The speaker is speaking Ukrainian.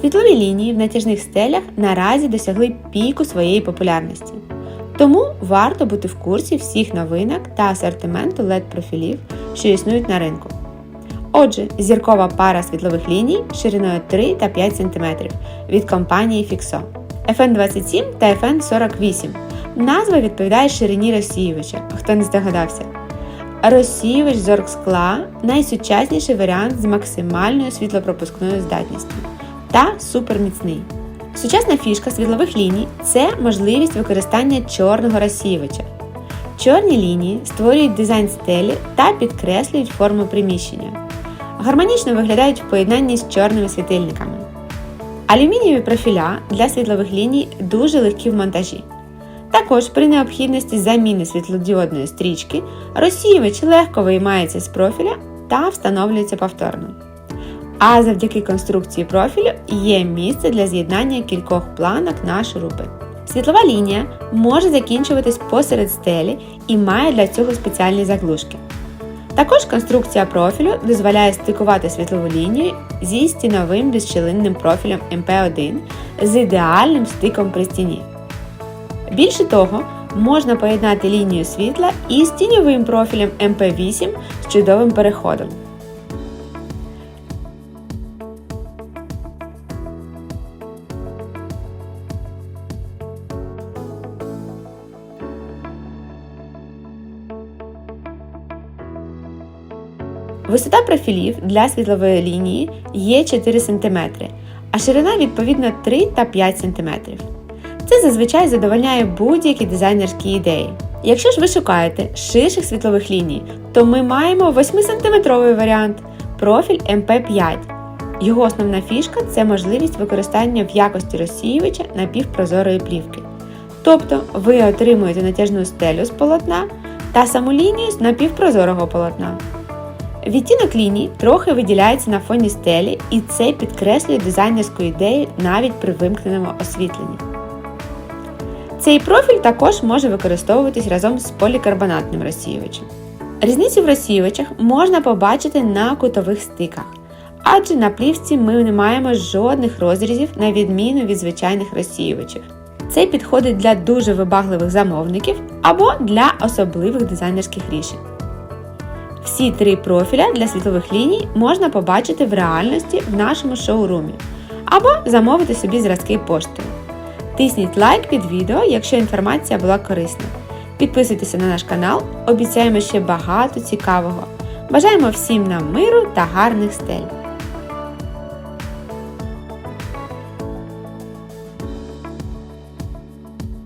Світлові лінії в натяжних стелях наразі досягли піку своєї популярності. Тому варто бути в курсі всіх новинок та асортименту LED-профілів, що існують на ринку. Отже, зіркова пара світлових ліній шириною 3 та 5 см від компанії Fixo. FN27 та FN48. Назва відповідає ширині розсіювача, хто не здогадався. Розсіювач з оргскла найсучасніший варіант з максимальною світлопропускною здатністю та суперміцний. Сучасна фішка світлових ліній це можливість використання чорного розсіювача. Чорні лінії створюють дизайн стелі та підкреслюють форму приміщення. Гармонічно виглядають в поєднанні з чорними світильниками. Алюмінієві профіля для світлових ліній дуже легкі в монтажі. Також при необхідності заміни світлодіодної стрічки розсіювач легко виймається з профіля та встановлюється повторно. А завдяки конструкції профілю є місце для з'єднання кількох планок на шурупи. Світлова лінія може закінчуватись посеред стелі і має для цього спеціальні заглушки. Також конструкція профілю дозволяє стикувати світлову лінію зі стіновим безщілинним профілем МП1 з ідеальним стиком при стіні. Більше того, можна поєднати лінію світла із тіньовим профілем МП8 з чудовим переходом. Висота профілів для світлової лінії є 4 см, а ширина відповідно 3 та 5 см. Це зазвичай задовольняє будь-які дизайнерські ідеї. Якщо ж ви шукаєте ширших світлових ліній, то ми маємо 8-сантиметровий варіант профіль MP5. Його основна фішка це можливість використання в якості розсіювача напівпрозорої плівки. Тобто ви отримуєте натяжну стелю з полотна та саму лінію з напівпрозорого полотна. Відтінок ліній трохи виділяється на фоні стелі, і це підкреслює дизайнерську ідею навіть при вимкненому освітленні. Цей профіль також може використовуватись разом з полікарбонатним розсіювачем. Різницю в розсіювачах можна побачити на кутових стиках, адже на плівці ми не маємо жодних розрізів на відміну від звичайних розсіювачів. Це підходить для дуже вибагливих замовників або для особливих дизайнерських рішень. Всі три профіля для світлових ліній можна побачити в реальності в нашому шоурумі або замовити собі зразки поштою. Тисніть лайк під відео, якщо інформація була корисна. Підписуйтеся на наш канал, обіцяємо ще багато цікавого. Бажаємо всім нам миру та гарних стель!